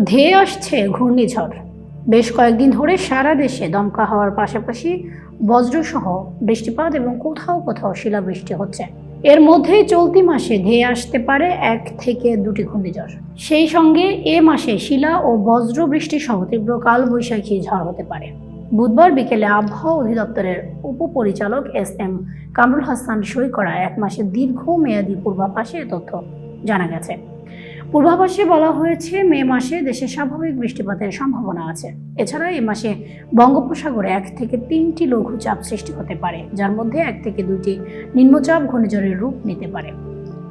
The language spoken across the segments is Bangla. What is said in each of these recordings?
ধেয়ে আসছে ঘূর্ণিঝড়। বেশ কয়েকদিন ধরে সারা দেশে দমকা হওয়ার পাশাপাশি বজ্রসহ বৃষ্টিপাত এবং কোথাও কোথাও শিলাবৃষ্টি হচ্ছে। এর মধ্যেই চলতি মাসে ধেয়ে আসতে পারে এক থেকে দুটি ঘূর্ণিঝড়। সেই সঙ্গে এ মাসে শিলা ও বজ্র বৃষ্টি সহ তীব্র কালবৈশাখী ঝড় হতে পারে। বুধবার বিকেলে আবহাওয়া অধিদপ্তরের উপপরিচালক এস এম কামরুল হাসান সই করা এক মাসের দীর্ঘমেয়াদী পূর্বাভাসে তথ্য জানা গেছে। পূর্বাভাসে বলা হয়েছে, মে মাসে দেশে স্বাভাবিক বৃষ্টিপাতের সম্ভাবনা আছে। এছাড়া এই মাসে বঙ্গোপসাগরে এক থেকে তিনটি লঘুচাপ সৃষ্টি হতে পারে, যার মধ্যে এক থেকে দুইটি নিম্নচাপ ঘূর্ণিঝড়ের রূপ নিতে পারে।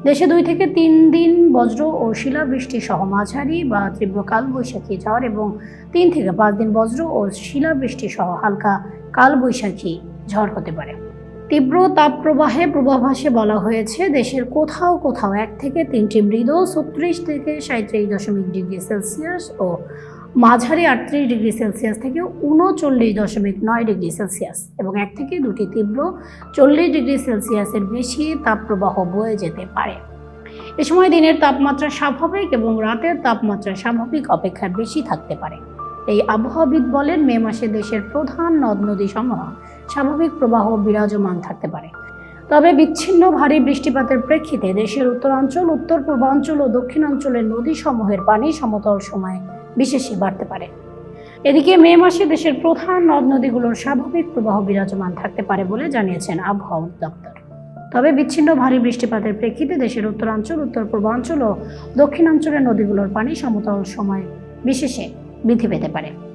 দেশে দুই থেকে তিন দিন বজ্র ও শিলাবৃষ্টি সহ মাঝারি বা তীব্র কালবৈশাখী ঝড় এবং তিন থেকে পাঁচ দিন বজ্র ও শিলাবৃষ্টি সহ হালকা কালবৈশাখী ঝড় হতে পারে। তীব্র তাপপ্রবাহে পূর্বাভাসে বলা হয়েছে, দেশের কোথাও কোথাও এক থেকে তিনটি মৃদু ছত্রিশ থেকে সাঁত্রিশ দশমিক ডিগ্রি সেলসিয়াস ও মাঝারি আটত্রিশ ডিগ্রি সেলসিয়াস থেকে উনচল্লিশ দশমিক নয় ডিগ্রি সেলসিয়াস এবং এক থেকে দুটি তীব্র চল্লিশ ডিগ্রি সেলসিয়াসের বেশি তাপপ্রবাহ বয়ে যেতে পারে। এ সময় দিনের তাপমাত্রা স্বাভাবিক এবং রাতের তাপমাত্রা স্বাভাবিক অপেক্ষায় বেশি থাকতে পারে। এই আবহাওয়াবিদ বলেন, মে মাসে দেশের প্রধান নদ নদী সমূহ স্বাভাবিক প্রবাহ বিরাজমান থাকতে পারে। তবে বিচ্ছিন্ন ভারী বৃষ্টিপাতের প্রেক্ষিতে দেশের উত্তরাঞ্চল, উত্তর পূর্বাঞ্চল ও দক্ষিণাঞ্চলের নদী সমূহের পানি সমতল সময় বিশেষে বাড়তে পারে। এদিকে মে মাসে দেশের প্রধান নদ নদীগুলোর স্বাভাবিক প্রবাহ বিরাজমান থাকতে পারে বলে জানিয়েছেন আবহাওয়া দপ্তর তবে বিচ্ছিন্ন ভারী বৃষ্টিপাতের প্রেক্ষিতে দেশের উত্তরাঞ্চল, উত্তর পূর্বাঞ্চল ও দক্ষিণাঞ্চলের নদীগুলোর পানি সমতল সময় বিশেষে বৃদ্ধি পেতে পারে।